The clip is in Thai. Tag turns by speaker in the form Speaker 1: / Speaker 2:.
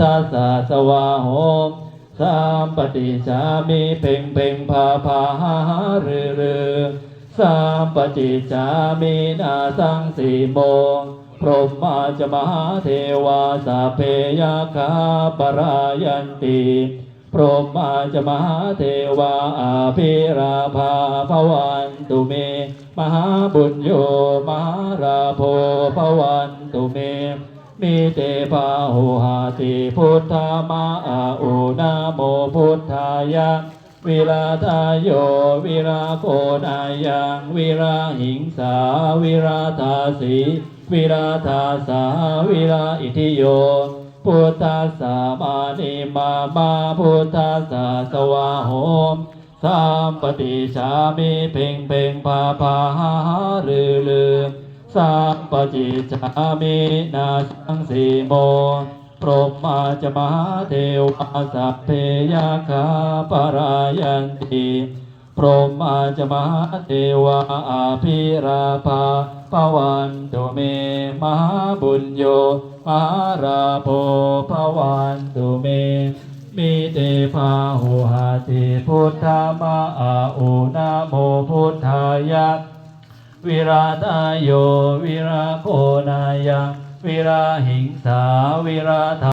Speaker 1: ทัสสะสวาโหมสามปฏิจามิเพ่งเพ่งพาพาหาหารือรือสามปฏิจามินาสังสีโมงพรหมาจมหาเทวาสาเพยาคาปรายันติพรหมาจมหาเทวาอาภิราภาภวันตุเม มหาบุญโยมหาราโพภวันตุเม มิเตภาหุหาติพุทธามาอุนาโมพุทธายะวิราทายโยวิราโคนายังวิราหิงสาวิราทาสีวิราทาสาวิราอิทิโยพุทธัสสะมานิมามาพุทธัสสะสวาโหมสามปฏิชามิเพ่งเพ่งพาพาหาหาลือลือ สามปฏิชามินาสังสีโม พรหมาจะมหาเทวาสัพเพยาคาปรายันติพรหมาจะมหาเทวาอาภิราภาปวันตุเมมหาบุญโยมหาราโพปวันตุเมมิเตภาหุหาติพุทธามาอาอุนาโมพุทธายะ วิราตายโยวิราโคนายังวิราหิงสาวิราธา